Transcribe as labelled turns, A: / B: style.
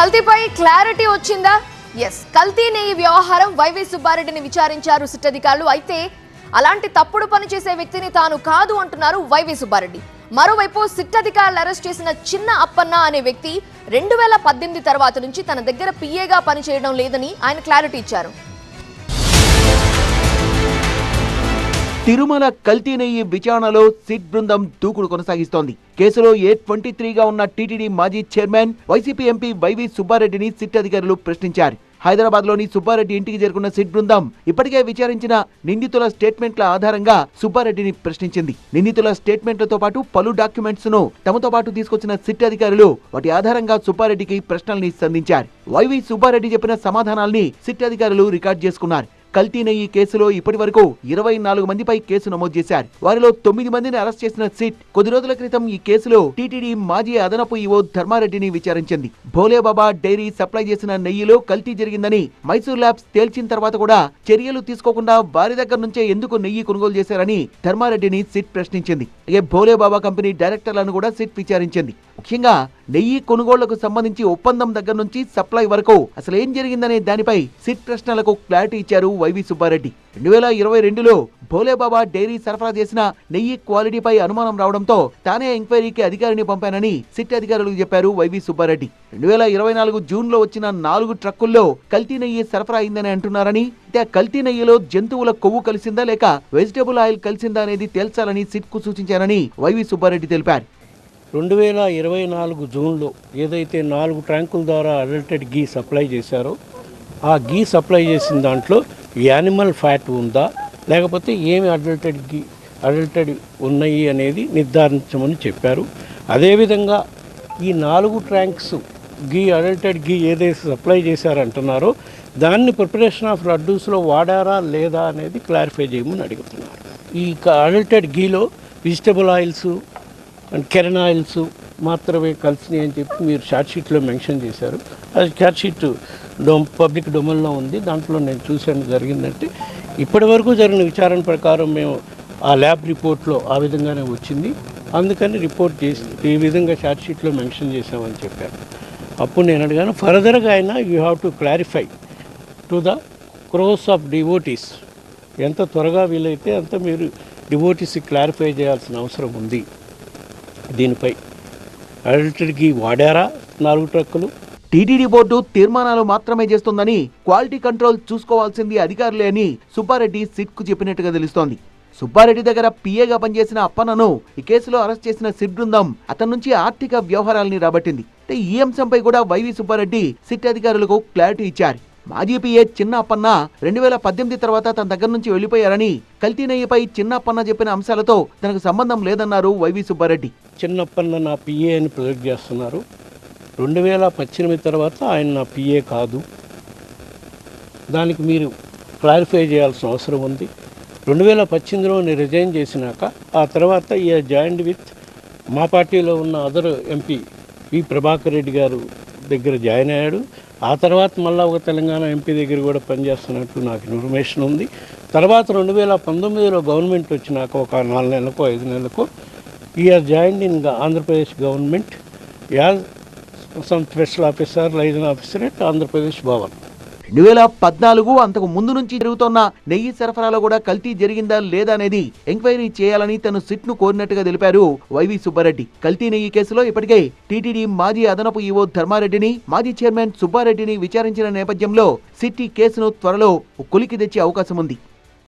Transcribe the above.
A: కల్తీపై clarity వచ్చిందా? Yes కల్తీ నెయ్యి వ్యవహారం వైవి సుబ్బారెడ్డిని విచారించారు సిట్ అధికారులు. అయితే అలాంటి తప్పుడు పని చేసే వ్యక్తిని తాను కాదు అంటున్నారు వైవి సుబ్బారెడ్డి. మరోవైపు సిట్ అధికారులు అరెస్ట్ చేసిన చిన్న అప్పన్న అనే వ్యక్తి రెండు వేల పద్దెనిమిది తర్వాత నుంచి తన దగ్గర పిఏగా పనిచేయడం లేదని ఆయన క్లారిటీ ఇచ్చారు.
B: తిరుమల కల్తీ నెయ్యి విచారణలో సిట్ బృందం దూకుడు కొనసాగిస్తోంది. కేసులో ఏ ట్వంటీ త్రీగా ఉన్న టీటీడీ మాజీ చైర్మన్ వైసీపీ ఎంపీ వైవి సుబ్బారెడ్డిని సిట్ అధికారులు ప్రశ్నించారు. హైదరాబాద్లోని సుబ్బారెడ్డి ఇంటికి చేరుకున్న సిట్ బృందం ఇప్పటికే విచారించిన నిందితుల స్టేట్మెంట్ల ఆధారంగా సుబ్బారెడ్డిని ప్రశ్నించింది. నిందితుల స్టేట్మెంట్లతో పాటు పలు డాక్యుమెంట్స్ను తమతో పాటు తీసుకొచ్చిన సిట్ అధికారులు వాటి ఆధారంగా సుబ్బారెడ్డికి ప్రశ్నల్ని సంధించారు. వైవి సుబ్బారెడ్డి చెప్పిన సమాధానాల్ని సిట్ అధికారులు రికార్డ్ చేసుకున్నారు. కల్తీ నెయ్యి కేసులో ఇప్పటి వరకు ఇరవై నాలుగు మందిపై కేసు నమోదు చేశారు. వారిలో తొమ్మిది మందిని అరెస్ట్ చేసిన సిట్ కొద్ది రోజుల క్రితం ఈ కేసులో టీటీడీ మాజీ అదనపు ఈవో ధర్మారెడ్డిని విచారించింది. భోలేబాబా డైరీ సప్లై చేసిన నెయ్యిలో కల్తీ జరిగిందని మైసూర్ ల్యాబ్స్ తేల్చిన తర్వాత కూడా చర్యలు తీసుకోకుండా వారి దగ్గర నుంచే ఎందుకు నెయ్యి కొనుగోలు చేశారని ధర్మారెడ్డిని సిట్ ప్రశ్నించింది. అలాగే భోలేబాబా కంపెనీ డైరెక్టర్లను కూడా సిట్ విచారించింది. ముఖ్యంగా నెయ్యి కొనుగోళ్ళకు సంబంధించి ఒప్పందం దగ్గర నుంచి సప్లై వరకు అసలు ఏం జరిగిందనే దానిపై సిట్ ప్రశ్నలకు క్లారిటీ ఇచ్చారు వైవి సుబ్బారెడ్డి. రెండు వేల ఇరవై రెండులో భోలేబాబా డైరీ సరఫరా చేసిన నెయ్యి క్వాలిటీపై అనుమానం రావడంతో తానే ఎంక్వైరీకి అధికారిని పంపానని సిట్ అధికారులకు చెప్పారు వైవి సుబ్బారెడ్డి. రెండు వేల ఇరవై నాలుగు జూన్లో వచ్చిన నాలుగు ట్రక్కుల్లో కల్తీ నెయ్యి సరఫరా అయిందని అంటున్నారని అయితే కల్తీ నెయ్యిలో జంతువుల కొవ్వు కలిసిందా లేక వెజిటబుల్ ఆయిల్ కలిసిందా అనేది తేల్చాలని సిట్కు సూచించారని వైవి సుబ్బారెడ్డి తెలిపారు.
C: రెండు వేల ఇరవై నాలుగు జూన్లో ఏదైతే నాలుగు ట్యాంకుల ద్వారా అడల్టెడ్ గీ సప్లై చేశారో ఆ గీ సప్లై చేసిన దాంట్లో యానిమల్ ఫ్యాట్ ఉందా? లేకపోతే ఏమి అడల్టెడ్ గీ అడల్టెడ్ ఉన్నాయి అనేది నిర్ధారించమని చెప్పారు. అదేవిధంగా ఈ నాలుగు ట్యాంక్స్ గీ అడల్టెడ్ గీ ఏదైతే సప్లై చేశారంటున్నారో దాన్ని ప్రిపరేషన్ ఆఫ్ లడ్డూస్లో వాడారా లేదా అనేది క్లారిఫై చేయమని అడుగుతున్నారు. ఈ అడల్టెడ్ గీలో వెజిటబుల్ ఆయిల్స్ అండ్ కెరన్ ఆయిల్స్ మాత్రమే కలిసినాయి అని చెప్పి మీరు షార్ట్ షీట్లో మెన్షన్ చేశారు. అది షార్ట్ షీట్ డొమ్ పబ్లిక్ డొమైన్లో ఉంది. దాంట్లో నేను చూశాను జరిగిందంటే ఇప్పటి వరకు జరిగిన విచారణ ప్రకారం మేము ఆ ల్యాబ్ రిపోర్ట్లో ఆ విధంగానే వచ్చింది. అందుకని రిపోర్ట్ చేసి ఈ విధంగా షార్ట్ షీట్లో మెన్షన్ చేశామని చెప్పారు. అప్పుడు నేను అడిగాను ఫర్దర్గా అయినా you have to clarify to the crores of devotees ఎంత త్వరగా వీలైతే అంత మీరు డివోటీస్కి క్లారిఫై చేయాల్సిన అవసరం ఉంది. దీనిపై అడల్టరీకి వాడారా నాలుగు ట్రక్కులు?
B: టీటీడీ బోర్డు తీర్మానాలు మాత్రమే చేస్తుందని క్వాలిటీ కంట్రోల్ చూసుకోవాల్సింది అధికారులే అని సుబ్బారెడ్డి సిట్కు చెప్పినట్టుగా తెలుస్తోంది. సుబ్బారెడ్డి దగ్గర పిఏగా పనిచేసిన అప్పన్నను ఈ కేసులో అరెస్ట్ చేసిన సిట్ బృందం అతని నుంచి ఆర్థిక వ్యవహారాల్ని రాబట్టింది. ఈ అంశంపై కూడా వైవి సుబ్బారెడ్డి సిట్ అధికారులకు క్లారిటీ ఇచ్చారు. మాజీ పిఏ చిన్న అప్పన్న రెండు వేల పద్దెనిమిది తర్వాత తన దగ్గర నుంచి వెళ్ళిపోయారని కల్తీ చిన్నప్పన్న చిన్న చెప్పిన అంశాలతో తనకు సంబంధం లేదన్నారు వైవి సుబ్బారెడ్డి.
C: చిన్నప్పన్న నా పిఏ అని ప్రొజెక్ట్ చేస్తున్నారు. రెండు వేల పద్దెనిమిది తర్వాత ఆయన నా పిఏ కాదు. దానికి మీరు క్లారిఫై చేయాల్సిన అవసరం ఉంది. రెండు వేల పద్దెనిమిదిలో నేను రిజైన్ చేసినాక ఆ తర్వాత ఈ జాయింట్ విత్ మా పార్టీలో ఉన్న other MP V Prabhakar Reddy garu దగ్గర జాయిన్ అయ్యాడు. ఆ తర్వాత మళ్ళీ ఒక తెలంగాణ ఎంపీ దగ్గర కూడా పనిచేస్తున్నట్టు నాకు ఇన్ఫర్మేషన్ ఉంది. తర్వాత రెండు వేల పంతొమ్మిదిలో గవర్నమెంట్ వచ్చినాక ఒక నాలుగు నెలలకు ఐదు నెలలకు ER join in Andhra Pradesh government as some special officer liaison officer at Andhra Pradesh Bhavan.
B: రెండు వేల పద్నాలుగు అంతకు ముందు నుంచి జరుగుతున్న నెయ్యి సరఫరాలో కూడా కల్తీ జరిగిందా లేదా అనేది ఎంక్వైరీ చేయాలని తను సిట్ను కోరినట్టుగా తెలిపారు వైవి సుబ్బారెడ్డి. కల్తీ నెయ్యి కేసులో ఇప్పటికే టీటీడీ మాజీ అదనపు ఈవో ధర్మారెడ్డిని మాజీ చైర్మన్ సుబ్బారెడ్డిని విచారించిన నేపథ్యంలో సిట్ ఈ కేసును త్వరలో కొలికి తెచ్చే అవకాశం ఉంది